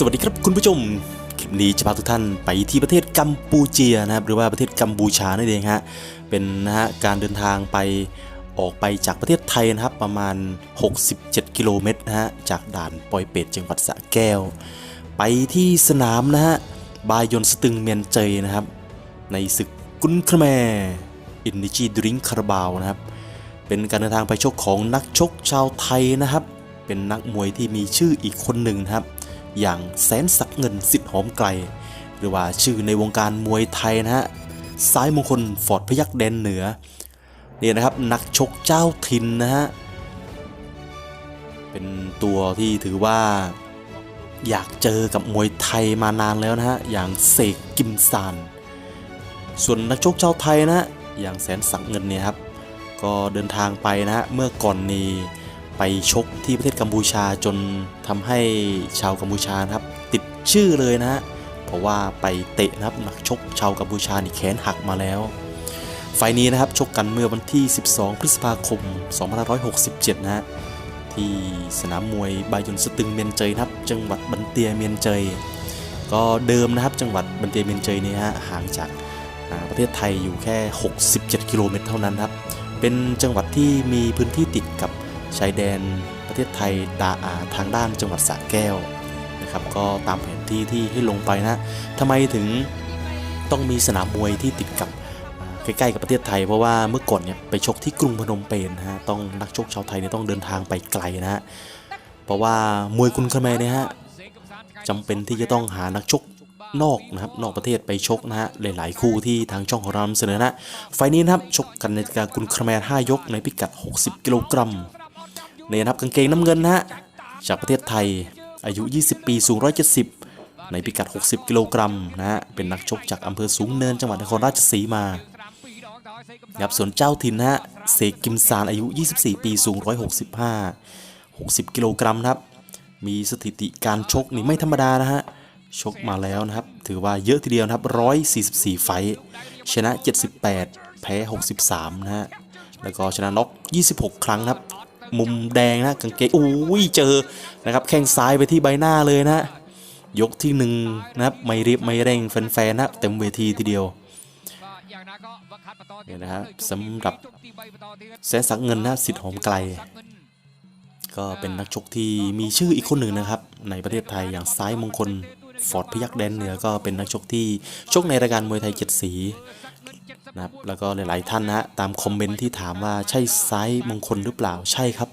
สวัสดีครับคุณผู้ชม คลิปนี้จะพาทุกท่านไปที่ประเทศกัมพูเจียนะครับ หรือว่าประเทศกัมพูชานั่นเองฮะ เป็นนะฮะการเดินทางไปออกไปจากประเทศไทยนะครับประมาณ 67 กิโลเมตรนะฮะ จากด่านปอยเป็ดจังหวัดสระแก้ว ไปที่สนามนะฮะ บายอนสตึงเมียนเจยนะครับ ในศึกกุนคแมอินดิจีดริงคาราบาวนะครับ เป็นการเดินทางไปชกของนักชกชาวไทยนะครับ เป็นนักมวยที่มีชื่ออีกคนหนึ่งนะครับ อย่างแสนศักเงินสิทธิ์หอมไกล หรือว่าชื่อในวงการมวยไทยนะฮะซ้ายมงคลฟอร์ดพยักแดนเหนือเนี่ยนะครับนักชกเจ้าถิ่นนะฮะเป็นตัวที่ถือว่าอยากเจอกับมวยไทยมานานแล้วนะฮะอย่างเสกกิมซานส่วนนักชกชาวไทยนะฮะอย่างแสนศักเงินเนี่ยครับก็เดินทางไปนะฮะเมื่อก่อนนี้ ไปชกที่ประเทศกัมพูชาจนทำให้ชาวกัมพูชานะครับ ติดชื่อเลยนะฮะเพราะว่าไปเตะนะครับนักชกชาวกัมพูชานี่แขนหักมาแล้ว ไฟล์นี้นะครับชกกันเมื่อวันที่ 12 พฤษภาคม 2567 นะฮะที่สนามมวยบายุนสตึงเมียนเจยนะครับ จังหวัดบันเตียเมียนเจยก็เดิมนะครับจังหวัดบันเตียเมียนเจยนี่ฮะห่างจากประเทศไทยอยู่แค่ 67 กิโลเมตรเท่านั้นครับ เป็นจังหวัดที่มีพื้นที่ติดกับ ชายแดนประเทศไทยดาอาทางด้านจังหวัดสระแก้วนะครับก็ตามแผนที่ที่ให้ลงไปนะทำไมถึงต้องมีสนามมวยที่ติดกับใกล้ๆกับประเทศไทยเพราะว่าเมื่อก่อนเนี่ยไปชกที่กรุงพนมเปญนะฮะต้องนักชกชาวไทยเนี่ยต้องเดินทางไปไกลนะฮะเพราะว่ามวยคุณคาเมเนี่ยฮะจำเป็นที่จะต้องหานักชกนอกนะครับนอกประเทศไปชกนะฮะหลายๆคู่ที่ทางช่องของเรานำเสนอนะไฟล์นี้นะครับชกกันในการกุลคาแมน5ยกในพิกัด 60 กิโลกรัม นี่ยนะครับกางเกงน้ำเงินนะฮะจากประเทศไทยอายุ 20 ปี สูง 170 ในพิกัด 60 กิโลกรัมนะฮะ เป็นนักชกจากอำเภอสูงเนินจังหวัดนครราชสีมาครับส่วนเจ้าถิ่นนะฮะ เสกกิมซานอายุ 24 ปี สูง 165 60 กิโลกรัมนะครับ มีสถิติการชกนี่ไม่ธรรมดานะฮะ ชกมาแล้วนะครับ ถือว่าเยอะทีเดียวนะครับ 144 ไฟ ชนะ 78 แพ้ 63 นะฮะ แล้วก็ชนะน็อก 26 ครั้งนะครับ มุมแดงนะกางเกงอุ้ยเจอนะครับแข้งซ้ายไปที่ใบหน้าเลยนะยกที่หนึ่งนะครับไม่รีบไม่เร่งแฟนๆนะเต็มเวทีทีเดียวเนี่ยนะครับสำหรับแสนสักเงินนะสิทธิ์หอมไกล ก็เป็นนักชกที่มีชื่ออีกคนหนึ่งนะครับ ในประเทศไทยอย่างซ้ายมงคลฟอร์ดพยักแดนเหนือก็เป็นนักชกที่ชกในรายการมวยไทยเจ็ดสี นะครับ แล้วก็หลาย ๆ ท่านนะฮะตามคอมเมนต์ที่ถามว่าใช่ไซ้ายมงคลหรือเปล่าใช่ครับ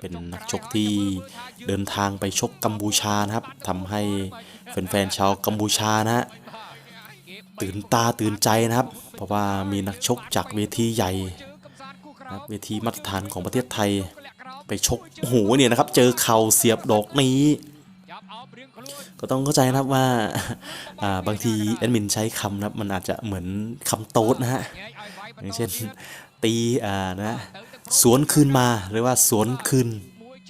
เป็นนักชกที่เดินทางไปชกกัมพูชานะครับทำให้แฟน ๆ ชาวกัมพูชานะฮะตื่นตาตื่นใจนะครับ เพราะว่ามีนักชกจากเวทีใหญ่นะเวทีมาตรฐานของประเทศไทย ไปชกโอ้โหเนี่ยนะครับ เจอเข่าเสียบดอกนี้ ก็ต้องเข้าใจนะครับว่าบางทีแอดมินใช้คำนะครับมันอาจจะเหมือนคำโต๊ดนะฮะอย่างเช่นตีอ่านะสวนคืนมาหรือว่าสวนคืน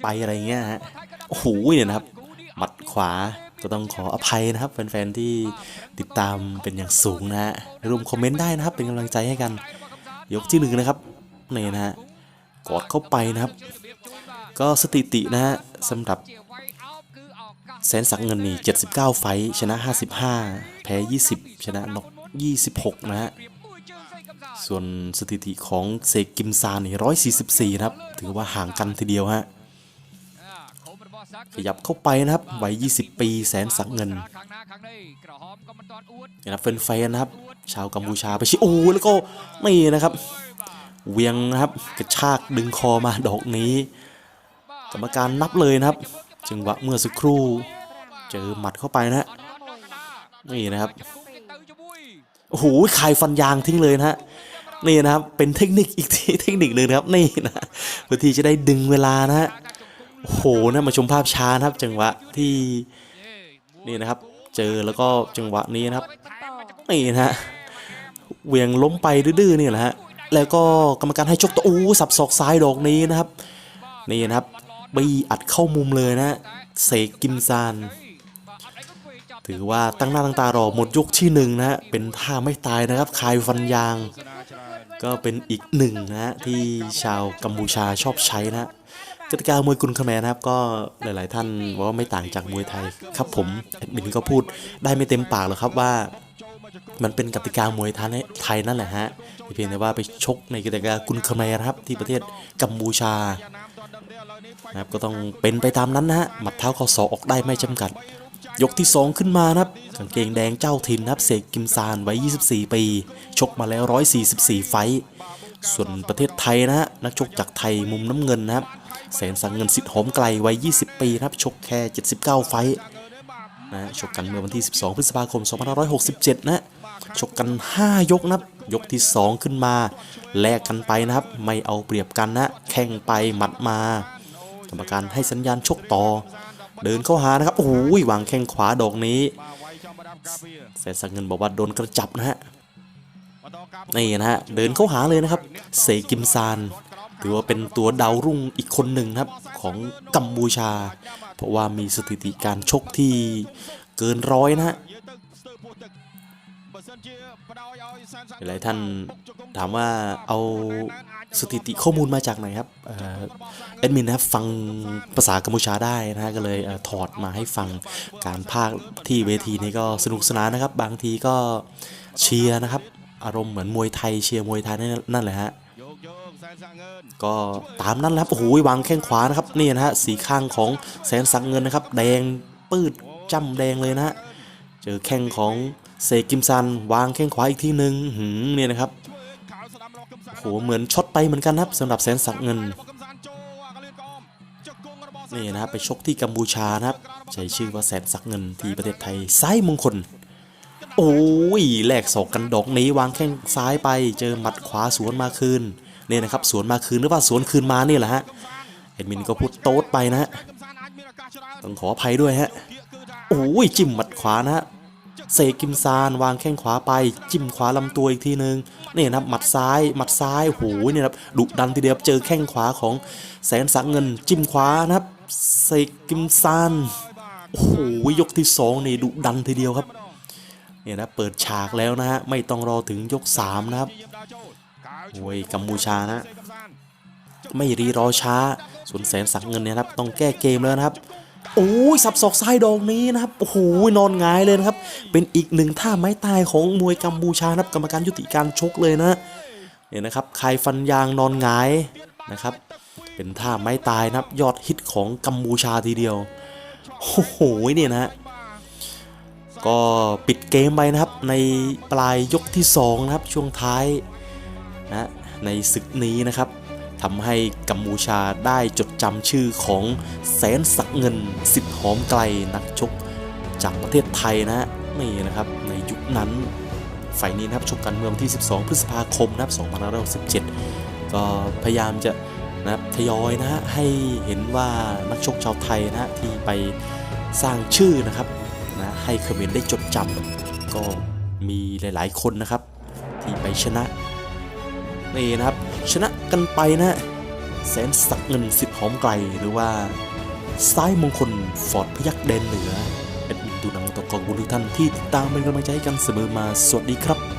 ไปอะไรเงี้ยฮะโอ้โหเนี่ยนะครับหมัดขวาก็ต้องขออภัยนะครับ แฟน ๆ ที่ติดตามเป็นอย่างสูงนะฮะรวมคอมเมนต์ได้นะครับ เป็นกำลังใจให้กัน ยกที่หนึ่งนะครับนี่นะฮะกอดเข้าไปนะครับ ก็สถิตินะฮะสำหรับ แสนสักเงินนี่ 79 ไฟชนะ 55 แพ้ 20 ชนะนก26 นะฮะ ส่วนสถิติของเซกิมซานนี่144 ครับ ถือว่าห่างกันทีเดียวฮะ ขยับเข้าไปนะครับวัย20 ปีแสนสักเงินนี่นะแฟนๆนะครับ ชาวกัมพูชาไปชิโอ้แล้วก็นี่นะครับ เวียงนะครับ กระชากดึงคอมาดอกนี้ กรรมการนับเลยนะครับ จังหวะเมื่อสักครู่ เจอหมัดเข้าไปนะฮะนี่นะครับโอ้โหคายฟันยางทิ้งเลยนะฮะนี่นะครับเป็นเทคนิคอีกทีเทคนิคหนึ่งนะครับนี่นะเพื่อที่จะได้ดึงเวลานะฮะโอ้โหนะมาชมภาพช้านะครับ จังหวะที่นี่นะครับ เจอแล้วก็จังหวะนี้นะครับนี่นะฮะเวียงล้มไปดื้อๆนี่แหละฮะแล้วก็กรรมการให้ชกตัวอู้สับศอกซ้ายดอกนี้นะครับ นี่นะครับ บี้อัดเข้ามุมเลยนะเสกกิมซาน ถือว่าตั้งหน้าตั้งตารอหมดยกที่หนึ่งนะฮะเป็นท่าไม่ตายนะครับคายฟันยาง ก็เป็นอีกหนึ่งนะฮะที่ชาวกัมพูชาชอบใช้นะฮะกติกามวยกุนคแมนะครับก็หลาย ๆ ท่านบอกว่าไม่ต่างจากมวยไทยครับผมแอดมินก็พูดได้ไม่เต็มปากหรอกครับว่า มันเป็นกติกามวยไทยไทยนั่นแหละฮะเพียงแต่ว่าไปชกในกติกากุนคมรครับที่ประเทศกัมพูชานะครับก็ต้องเป็นไปตามนั้นนะฮะหมัดเท้าข่าศอกออกได้ไม่จำกัด ยกที่ 2 ขึ้นมานะครับกางเกงแดงเจ้าถิ่นนะครับเสกกิมซานไว้24 ปี ชกมาแล้ว 144 ไฟส่วนประเทศไทยนะฮะนักชกจากไทยมุมน้ำเงินนะครับแสนสังเงินสิทธิ์หอมไกลวัย 20 ปีนะครับชกแค่ 79 ไฟ นะชกกันเมื่อวันที่ 12 พฤษภาคม 2567 นะชกกัน 5 ยกนะครับ ยกที่ 2 ขึ้นมา แลกกันไปนะครับ ไม่เอาเปรียบกันนะ แข่งไปหมัดมากรรมการให้สัญญาณชกต่อ เดินเข้าหานะครับ โอ้โหวางแข้งขวาดอกนี้แสนสังเงินบอกว่าโดนกระจับนะฮะนี่นะฮะเดินเข้าหาเลยนะครับ เสกิมซาน ถือว่าเป็นตัวดาวรุ่งอีกคนหนึ่งครับของกัมพูชา เพราะว่ามีสถิติการชกที่เกินร้อยนะฮะหลายท่านถามว่าเอาสถิติข้อมูลมาจากไหนครับเอ่อแอดมินนะครับฟังภาษากัมพูชาได้นะฮะก็เลยถอดมาให้ฟังการพากที่เวทีนี้ก็สนุกสนานนะครับ บางทีก็เชียร์นะครับ อารมณ์เหมือนมวยไทยเชียร์มวยไทยนั่นแหละฮะ ก็ตามนั้นแหละครับโอ้โหวางแข้งขวานะครับนี่นะฮะสีข้างของแสนสังเงินนะครับ แดงปืดจ้ำแดงเลยนะฮะเจอแข้งของเซกิมซัน วางแข้งขวาอีกทีหนึ่งหืมเนี่ยนะครับโอ้โหเหมือนช็อตไปเหมือนกันนะครับสำหรับแสนสังเงินนี่นะครับไปชกที่กัมพูชานะครับใช้ชื่อว่าแสนสักเงินที่ประเทศไทยซ้ายมงคล โอ้ยแลกศอกกันดอกนี้วางแข้งซ้ายไป เจอหมัดขวาสวนมาคืน นี่นะครับสวนมาคืนหรือว่าสวนคืนมานี่แหละฮะเอ็ดมินก็พูดโต๊ดไปนะฮะต้องขออภัยด้วยฮะโอ้ยจิ้มหมัดขวานะฮะเซกิมซานวางแข้งขวาไป จิ้มขวาลำตัวอีกทีนึงนี่นะครับหมัดซ้ายหมัดซ้ายโอ้โหเนี่ยครับดุดันทีเดียวเจอแข้งขวาของแสนสักเงิน จิ้มขวานะครับเซกิมซานโอ้โหยกที่สองนี่ดุดันทีเดียวครับเนี่ยนะเปิดฉากแล้วนะฮะไม่ต้องรอถึงยก3นะครับ โอ้ยกัมพูชานะ ไม่รีรอช้าส่วนแสนสักเงินเนี่ยนะครับ ต้องแก้เกมแล้วนะครับโอ้ยสับศอกซ้ายดอกนี้นะครับโอ้โหนอนงายเลยนะครับ เป็นอีกหนึ่งท่าไม้ตายของมวยกัมพูชานะครับกรรมการยุติการชกเลยนะเนี่ยนะครับคายฟันยางนอนงายนะครับ เป็นท่าไม้ตายนะครับ ยอดฮิตของกัมพูชาทีเดียวโอ้โหเนี่ยนะฮะก็ปิดเกมไปนะครับในปลายยกที่2นะครับช่วงท้าย นะในศึกนี้นะครับทำให้กัมพูชาได้จดจำชื่อของแสนสักเงินสิทธิหอมไกลนักชกจากประเทศไทยนะฮะนี่นะครับในยุคนั้นไฟนี้นะครับชกกันเมื่อวันที่ 12 พฤษภาคมนะครับ2567ก็พยายามจะนะครับทยอยนะฮะให้เห็นว่านักชกชาวไทยนะฮะที่ไปสร้างชื่อนะครับนะให้เขมรได้จดจำก็มีหลาย ๆ คนนะครับ ที่ไปชนะ นี่นะครับ ชนะกันไปนะแสนสักเงินสิทธิ์หอมไกลหรือว่าซ้ายมงคลฟอร์ดพยักแดนเหนือ เป็นอินดูหนังตกกองบุญทุกท่านที่ติดตามเป็นกำลังใจให้กันเสมอมาสวัสดีครับ